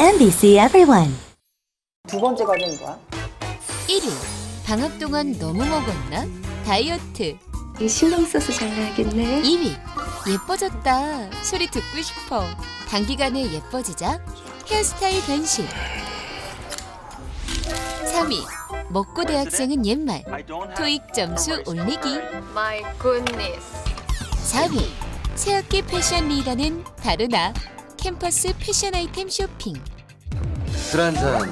NBC Everyone. 두 번째 과제는 뭐야? 1위. 방학 동안 너무 먹었나? 다이어트. 신경 써서 잘 나야겠네. 2위. 예뻐졌다. 소리 듣고 싶어. 단기간에 예뻐지자. 헤어스타일 변신. 3위. 먹고 대학생은 옛말. 토익 점수 올리기. My goodness. 4위. 새학기 패션 리더는 바로 나. 캠퍼스 패션 아이템 쇼핑. 술 한잔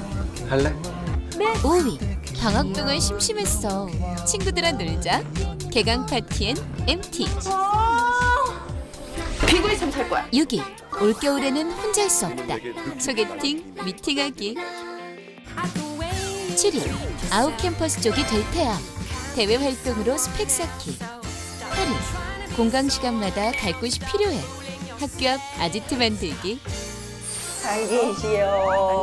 할래? 5위. 방학 동안 심심했어. 친구들아 놀자. 개강 파티엔 MT. 피구에 참살 거야. 6위. 올겨울에는 혼자 할 수 없다. 소개팅, 미팅하기. 7위. 아웃 캠퍼스 쪽이 될 테야. 대외 활동으로 스펙 쌓기. 8위. 공강 시간마다 갈 곳이 필요해. 학교 앞 아지트 만들기. 안기시오.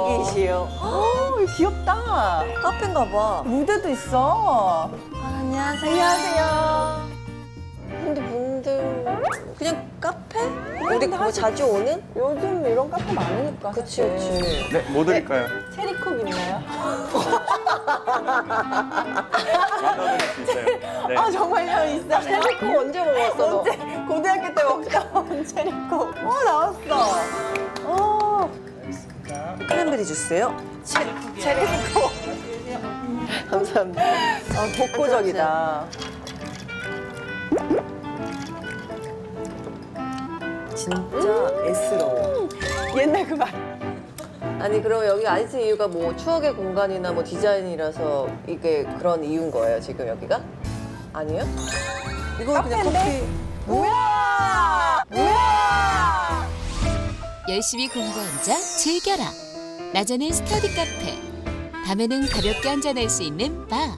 안기시오. 오, 이거 귀엽다. 카페인가 봐. 무대도 있어. 안녕하세요. 안녕하세요. 근데 분들 그냥 카페? 우리 뭐 자주 오는? 요즘 이런 카페 많으니까. 그치. 그치 네, 뭐 드릴까요? 체리콕 있나요? 만나드릴 수 있어요. 네. 아, 정말요? 있어. 체리콕 언제 먹었어? 언제? 고등학교 때 먹던 체리콕. 어, 나왔어. 어, 크랜베리 주스요? 체리콕. 감사합니다 아, 독보적이다. 진짜 애스러워 옛날 그 말. 아니 그럼 여기 아이스 이유가 뭐 추억의 공간이나 뭐 디자인이라서 이게 그런 이유인 거예요 지금 여기가? 아니에요? 이거 그냥? 커피 뭐야! 뭐야! 열심히 공부하자 즐겨라. 낮에는 스터디 카페, 밤에는 가볍게 한잔할 수 있는 바.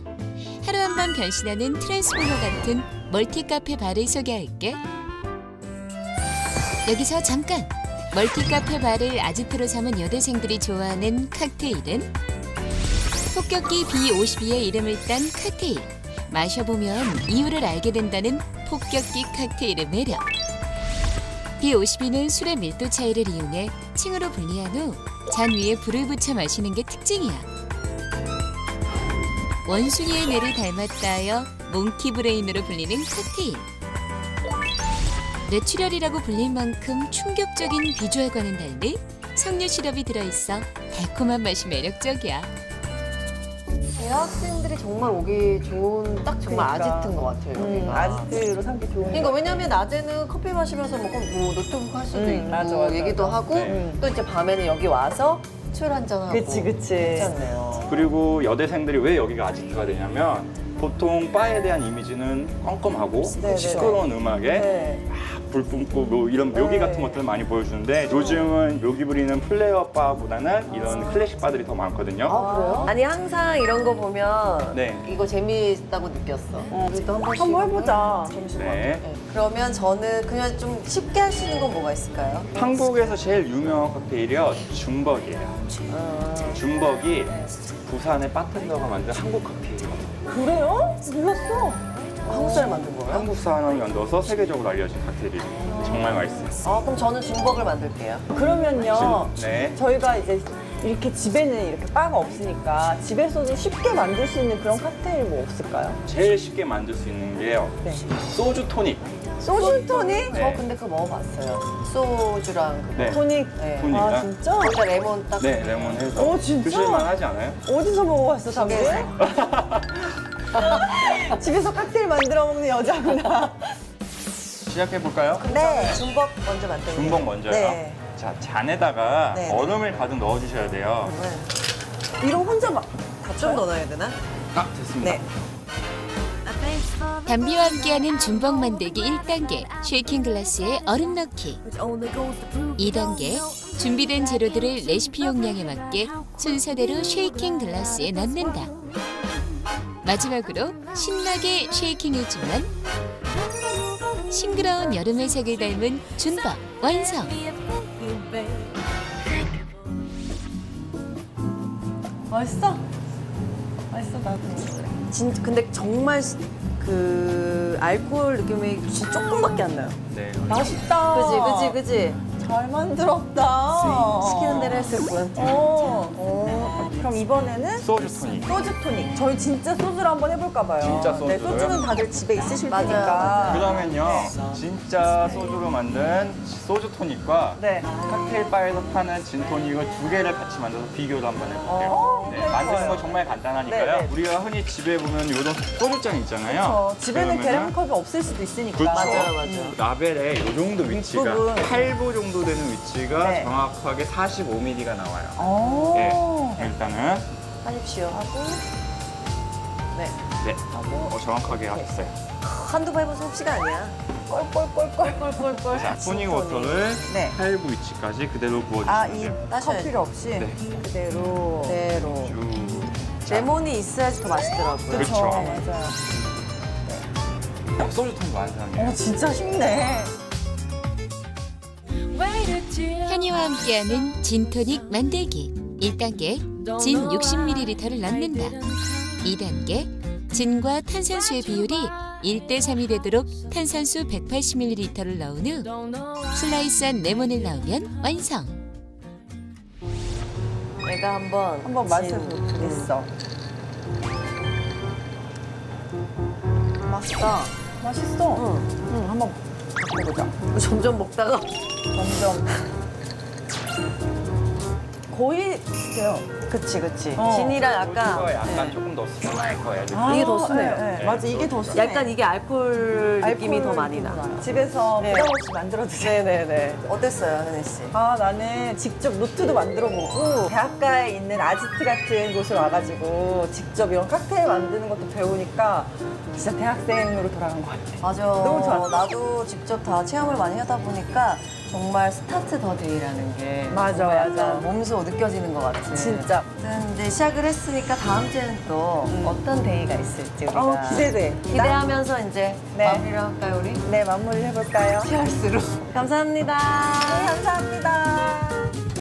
하루 한 번 변신하는 트랜스포머 같은 멀티 카페 바를 소개할게. 여기서 잠깐. 멀티 카페 바를 아지트로 삼은 여대생들이 좋아하는 칵테일은 폭격기 B52의 이름을 딴 칵테일. 마셔보면 이유를 알게 된다는 폭격기 칵테일의 매력. B52는 술의 밀도 차이를 이용해 층으로 분리한 후 잔 위에 불을 붙여 마시는 게 특징이야. 원숭이의 뇌를 닮았다 하여 몽키 브레인으로 불리는 칵테일. 뇌출혈이라고 불릴 만큼 충격적인 비주얼과는 달리 석류 시럽이 들어있어 달콤한 맛이 매력적이야. 대학생들이 정말 오기 좋은 딱 정말 그러니까. 아지트인 것 같아요 음, 여기가 아지트로 삼기 좋은 그러니까 거. 왜냐면 낮에는 커피 마시면서 뭐, 뭐 노트북 할 수도 음, 있고 맞아, 맞아, 얘기도 맞아. 하고 네. 또 이제 밤에는 여기 와서 술 한잔 하고 그치, 그치. 괜찮네요 그리고 여대생들이 왜 여기가 아지트가 되냐면 보통 바에 대한 이미지는 껌껌하고 네, 네. 시끄러운 음악에 네. 불 뿜고 뭐 이런 묘기 네. 같은 것들을 많이 보여주는데 요즘은 묘기 부리는 플레이어 바보다는 이런 클래식 바들이 더 많거든요. 아 그래요? 아니 항상 이런 거 보면 네. 이거 재미있다고 느꼈어. 우리도 한 번씩 한번 해보자. 점심시간. 네. 네. 그러면 저는 그냥 좀 쉽게 할 수 있는 건 뭐가 있을까요? 한국에서 제일 유명한 칵테일이요 준벅이에요. 준벅이 부산의 바텐더가 만든 한국 칵테일이에요. 그래요? 몰랐어. 한국 사람 만든 거예요? 한국 사람이 넣어서 세계적으로 알려진 칵테일이에요. 정말 맛있어요. 아 그럼 저는 중복을 만들게요. 그러면요. 네. 저희가 이제 이렇게 집에는 이렇게 바가 없으니까 집에서도 쉽게 만들 수 있는 그런 칵테일 뭐 없을까요? 제일 쉽게 만들 수 있는 게요. 네. 소주 토닉. 소주 토닉? 네. 저 근데 그거 먹어봤어요. 소주랑 그거. 네. 토닉. 네. 토닉. 아 진짜? 거기다 레몬 딱. 네, 레몬 해서. 어, 진짜? 드실만 하지 않아요? 어디서 먹어봤어, 담배? 집에서. 집에서 칵테일 만들어 먹는 여자구나. 시작해 볼까요? 네. 중복 먼저 만들게요. 준벅 먼저요. 네. 자, 잔에다가 네. 얼음을 가득 넣어 주셔야 돼요. 네. 이런 혼자 막 다좀더 넣어야 되나? 아, 됐습니다. 네. 담비와 함께하는 준벅 만들기 1단계 쉐이킹 글라스에 얼음 넣기 2단계 준비된 재료들을 레시피 용량에 맞게 순서대로 쉐이킹 글라스에 넣는다 마지막으로 신나게 쉐이킹해주면 싱그러운 여름의 색을 닮은 준벅 완성 맛있어? 맛있어, 나도. 진 근데 정말 그 알코올 느낌이 진짜 조금밖에 안 나요. 네. 맛있다. 그지 그지 그지. 잘 만들었다. 시키는 대로 했을 뿐. 어. 어. 그럼 이번에는 소주 토닉. 소주 토닉. 저희 진짜 소주를 한번 해볼까 봐요. 진짜 네, 소주로요? 소주는 다들 집에 있으실 맞아요, 테니까. 맞아요. 그러면요, 진짜 소주로 만든 소주 토닉과 네. 칵테일 바에서 파는 진 토닉을 두 개를 같이 만들어서 비교를 한번 해볼게요. 어, 네, 네, 만드는. 거 정말 간단하니까요. 네, 네. 우리가 흔히 집에 보면 이런 소주잔 있잖아요. 저 집에는 계량컵이 없을 수도 있으니까. 그렇죠. 맞아요, 맞아요. 라벨에 이 정도 위치가 윗부분. 8부 정도 되는 위치가 네. 정확하게 45mm가 나와요. 어. 네, 일단 은 하십시오. 네. 네, 어, 정확하게 하셨어요. 한두 번 해본 솜씨가 아니야. 꼴꼴꼴꼴꼴꼴꼴. 자, 토닉 워터를 네. 8부 위치까지 그대로 부어주시면 아, 이 돼요. 따셔야 컵 필요 없이 네. 그대로. 그대로. 쭉. 자, 레몬이 있어야지 더 맛있더라고요. 그렇죠. 맞아요. 어, 소주 토닉 완성이에요. 어, 진짜 쉽네. 현이와 함께하는 진토닉 만들기 1단계 진 60ml를 넣는다 2단계 진과 탄산수의 비율이 1대 3이 되도록 탄산수 180ml를 넣은 후 슬라이스한 레몬을 넣으면 완성 내가 한번 한번 진- 맛을 보겠어. 맛있다. 맛있어. 응. 응, 한번 바꿔보자. 점점 먹다가 점점. 거의 비슷해요. 그치 그치. 어. 진이랑 소주가 약간 약간 네. 조금 더 순할 거예요. 이게 더 순해요. 네, 네. 네, 맞아, 이게 더 순해. 약간 이게 알코올 느낌이 더 많이 나. 집에서 네. 부담 없이 만들어 드세요. 네네네. 어땠어요, 현혜 씨? 아, 나는 직접 노트도 만들어 보고 대학가에 있는 아지트 같은 곳을 와가지고 직접 이런 칵테일 만드는 것도 배우니까 진짜 대학생으로 돌아간 것 같아. 맞아. 너무 좋았어. 나도 직접 다 체험을 많이 하다 보니까 정말 스타트 더 데이라는 게 맞아, 맞아. 몸소 느껴지는 것 같아. 진짜. 이제 시작을 했으니까 다음 주에는 또 어떤 데이가 있을지 우리가 어, 기대돼. 기대하면서 이제 네. 마무리를 할까요, 우리? 네, 마무리 해볼까요? 피어스로. 감사합니다. 네, 감사합니다.